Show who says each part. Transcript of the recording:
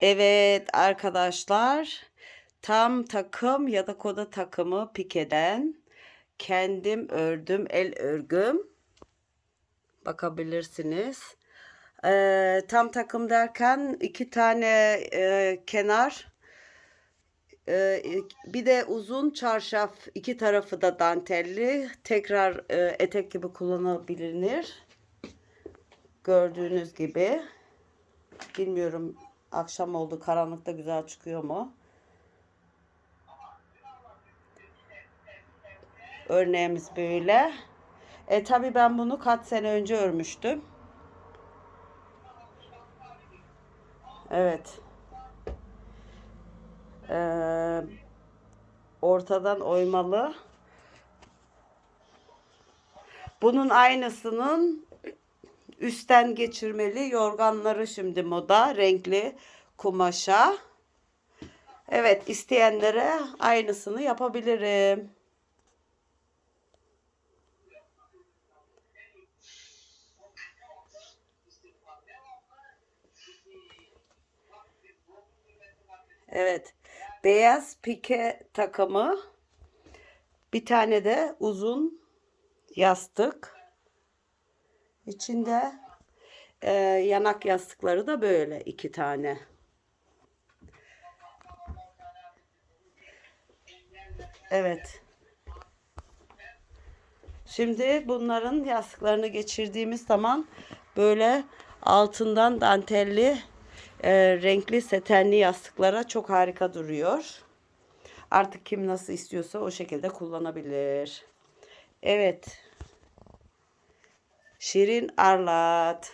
Speaker 1: Evet arkadaşlar tam takım ya da koda takımı pikeden kendim ördüm el örgüm bakabilirsiniz. Ee, tam takım derken iki tane e, kenar e, bir de uzun çarşaf iki tarafı da dantelli tekrar e, etek gibi kullanılabilir. Gördüğünüz gibi. Bilmiyorum akşam oldu karanlıkta güzel çıkıyor mu? Örneğimiz böyle. E tabi ben bunu kaç sene önce örmüştüm. Evet. Ee, ortadan oymalı. Bunun aynısının üstten geçirmeli yorganları şimdi moda renkli kumaşa. Evet isteyenlere aynısını yapabilirim. Evet. Beyaz pike takımı. Bir tane de uzun yastık. İçinde e, yanak yastıkları da böyle iki tane. Evet. Şimdi bunların yastıklarını geçirdiğimiz zaman böyle altından dantelli e, renkli setenli yastıklara çok harika duruyor. Artık kim nasıl istiyorsa o şekilde kullanabilir. Evet. Şirin Arlat.